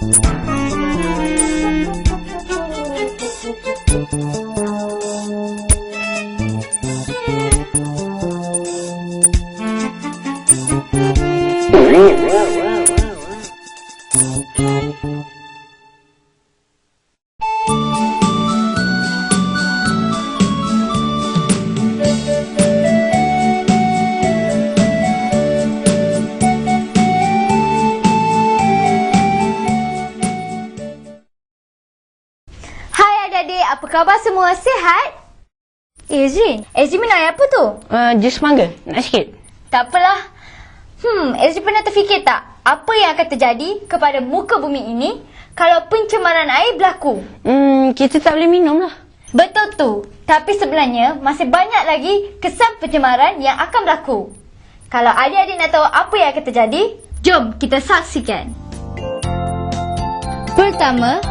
Bye. Khabar semua? Sihat? Eh, Ezrin. Ezrin minum air apa tu? Uh, jus mangga. Nak sikit? Tak apalah. Hmm, Ezrin pernah terfikir tak? Apa yang akan terjadi kepada muka bumi ini kalau pencemaran air berlaku? Hmm, kita tak boleh minum lah. Betul tu. Tapi sebenarnya masih banyak lagi kesan pencemaran yang akan berlaku. Kalau adik-adik nak tahu apa yang akan terjadi, jom kita saksikan. Pertama,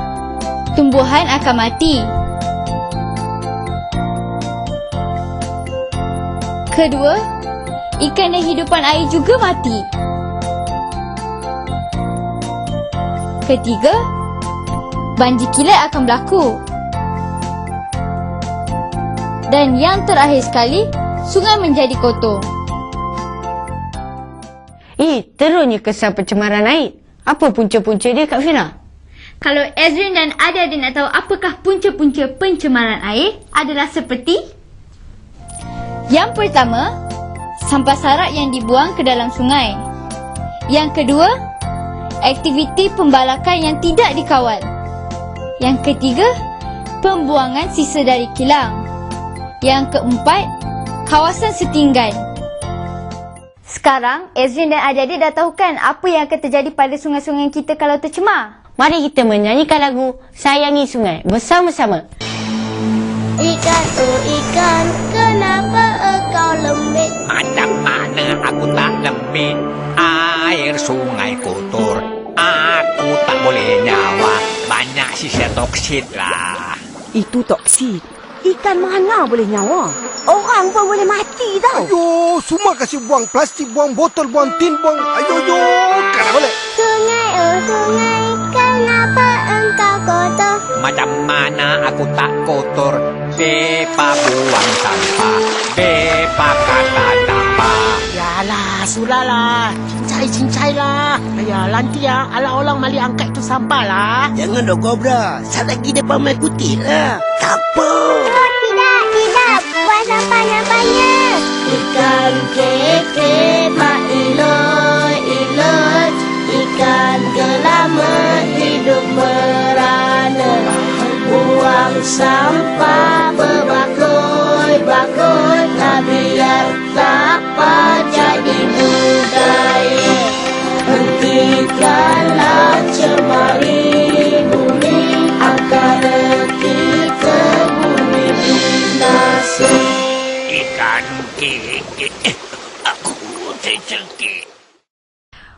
tumbuhan akan mati. Kedua, ikan dan hidupan air juga mati. Ketiga, banjir kilat akan berlaku. Dan yang terakhir sekali, sungai menjadi kotor. Eh, teruknya kesan pencemaran air. Apa punca-punca dia Kak Fira? Kalau Ezrin dan adik-adik nak tahu apakah punca-punca pencemaran air adalah seperti Yang pertama, sampah sarak yang dibuang ke dalam sungai. Yang kedua, aktiviti pembalakan yang tidak dikawal. Yang ketiga, pembuangan sisa dari kilang. Yang keempat, kawasan setinggan. Sekarang, Ezrin dan adik-adik dah tahu kan apa yang akan terjadi pada sungai-sungai kita kalau tercemar? Mari kita menyanyikan lagu Sayangi Sungai bersama-sama. Ikan tu ikan, kenapa lembik? Macam mana aku tak lembik Air sungai kotor Aku tak boleh nyawa Banyak sisa toksit lah Itu toksik. Ikan mana boleh nyawa? Orang pun boleh mati tau. Ayo, semua kasih buang plastik, buang botol, buang tin, buang... Ayo, ayo, kena balik. Sungai oh sungai, kenapa engkau kotor? Macam mana aku tak kotor Bepa buang sampah Bepa kata apa Yalah, sudahlah. Cincai-cincai lah. Ayah, nanti ya, ala orang mali angkat tu sampah lah. Jangan dong, Cobra. Sat lagi depan main kutip lah. Tak apa.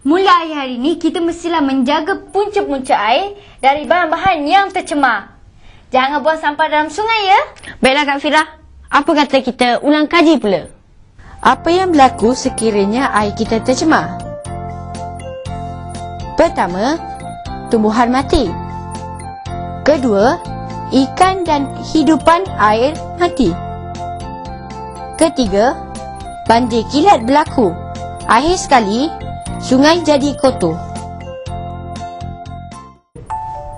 Mula akhir hari ini, kita mestilah menjaga punca-punca air dari bahan-bahan yang tercemar. Jangan buang sampah dalam sungai ya. Baiklah Kak Fira. Apa kata kita ulang kaji pula? Apa yang berlaku sekiranya air kita tercemar? Pertama, tumbuhan mati. Kedua, ikan dan hidupan air mati. Ketiga, banjir kilat berlaku. Akhir sekali, sungai jadi kotor.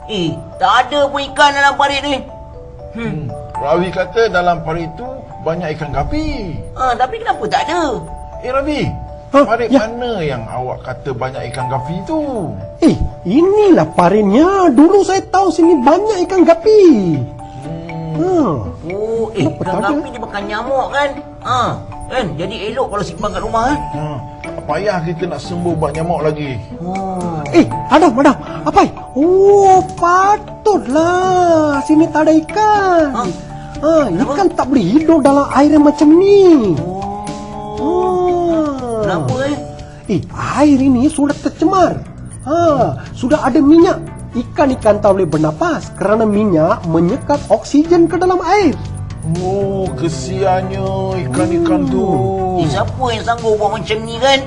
Eh, tak ada pun ikan dalam parit ni. Hmm. Rawi kata dalam parit itu banyak ikan gapi. Ha, tapi kenapa tak ada? Eh, Ravi. Ha, parit ya. mana yang awak kata banyak ikan gapi itu? Eh, inilah parinnya. Dulu saya tahu sini banyak ikan gapi. Hmm. Oh, eh, Kenapa ikan gapi dia makan nyamuk kan? Ha, kan? Jadi elok kalau simpan kat rumah? Ha, payah kita nak sembuh buat nyamuk lagi. Oh. Eh, Adam, Adam. Apa? Oh, patutlah. Sini tak ada ikan. Ha? Ha, ikan tak boleh hidup dalam air yang macam ni. Oh. Kenapa eh? Eh, air ini sudah tercemar. Ha, sudah ada minyak. Ikan-ikan tak boleh bernapas kerana minyak menyekat oksigen ke dalam air. Oh, kesiannya ikan-ikan tu. Eh, siapa yang sanggup buat macam ni kan?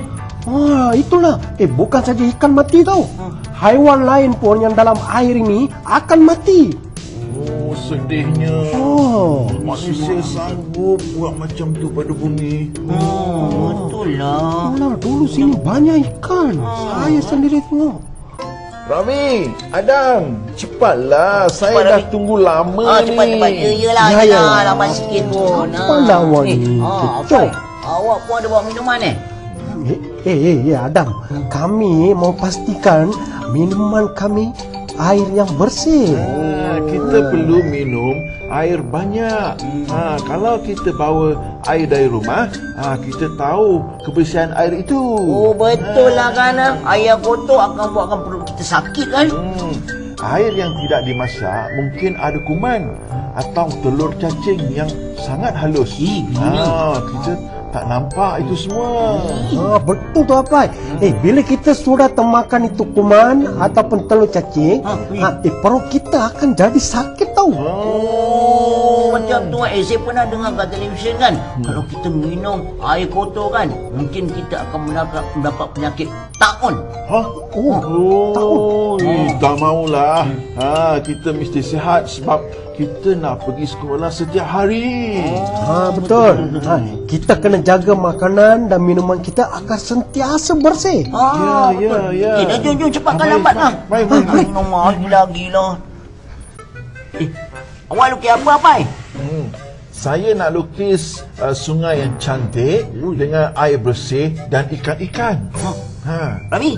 Wah, itulah. Eh, bukan saja ikan mati tau. Haiwan lain pun yang dalam air ini akan mati. Oh, sedihnya. Oh. Manusia sanggup buat macam tu pada bumi. Oh, betul lah. Alah, dulu sini banyak ikan. Saya sendiri tengok. Rami, Adam, cepatlah. Saya Cepat, dah Rami. tunggu lama Ah, ni. cepat-cepat. Ya, yelah, Ya, yelah. ya. Lambat sikit pun. Apalah awak eh, ni, ah, kecoh. Afai, awak pun ada bawa minuman eh? Eh, eh, eh, eh, Adam. Kami mau pastikan minuman kami air yang bersih. Ah, kita perlu minum air banyak. Ha, kalau kita bawa air dari rumah, ha, kita tahu kebersihan air itu. Oh betul lah kan ah. Air kotor akan buatkan perut kita sakit kan Hmm, air yang tidak dimasak mungkin ada kuman atau telur cacing yang sangat halus. Ha, kita tak nampak itu semua. Ha, betul tu apa? Eh, bila kita sudah termakan itu kuman ataupun telur cacing, ha, eh, perut kita akan jadi sakit tau. Oh macam tu eh saya pernah dengar kat televisyen kan Kalau kita minum air kotor kan Mungkin kita akan mendapat, mendapat penyakit taun Ha? Oh, oh eh, tak maulah. Ha, kita mesti sihat sebab kita nak pergi sekolah setiap hari. Ha, betul. Ha, kita kena jaga makanan dan minuman kita agar sentiasa bersih. Ah, Ya, ya, ya. Eh, dah jom, jom cepatkan Baik, lambat lah. baik, baik. Nama gila gila. Eh, awak lukis apa apa? Hmm. Saya nak lukis uh, sungai yang cantik dengan air bersih dan ikan-ikan. Ha. Rami,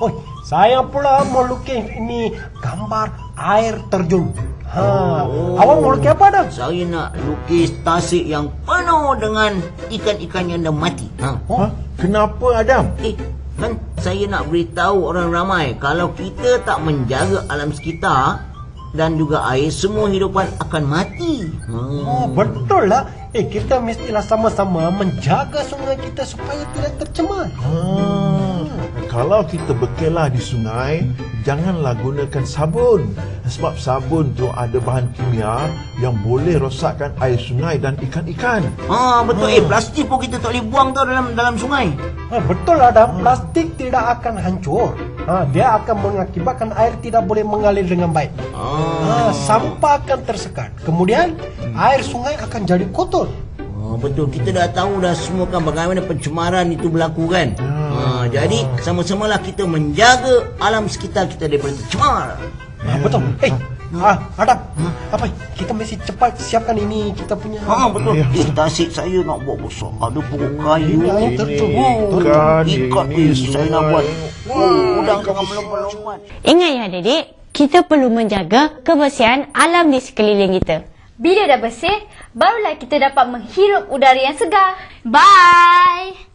Oh, saya pula mau lukis ini gambar air terjun. Ha, awak mau lukis apa dah? saya nak lukis tasik yang penuh dengan ikan-ikan yang dah mati. Ha. Ha? Kenapa Adam? Eh, kan saya nak beritahu orang ramai kalau kita tak menjaga alam sekitar dan juga air, semua hidupan akan mati. Hmm. Oh, betul lah. Eh, kita mestilah sama-sama menjaga sungai kita supaya tidak tercemar. Ha. Kalau kita berkelah di sungai, janganlah gunakan sabun. Sebab sabun tu ada bahan kimia yang boleh rosakkan air sungai dan ikan-ikan. Ah betul eh plastik pun kita tak boleh buang tau dalam dalam sungai. Ha, betul Adam, plastik tidak akan hancur. Ha, dia akan mengakibatkan air tidak boleh mengalir dengan baik. Ah, Ha, sampah akan tersekat. Kemudian air sungai akan jadi kotor. ah betul kita dah tahu dah semua kan bagaimana pencemaran itu berlaku kan. Ah jadi sama-samalah kita menjaga alam sekitar kita daripada tercemar. Ha, betul. Eh, ah, Adam, apa? Kita mesti cepat siapkan ini kita punya. Ha betul. Eh tasik saya nak buat besar. Ada pokok kayu. Ini air terjun. Oh, Ikan, ikan ini ini saya nak buat. Oh, udang jangan melompat-lompat. Ingat ya adik-adik, kita perlu menjaga kebersihan alam di sekeliling kita. Bila dah bersih, barulah kita dapat menghirup udara yang segar. Bye!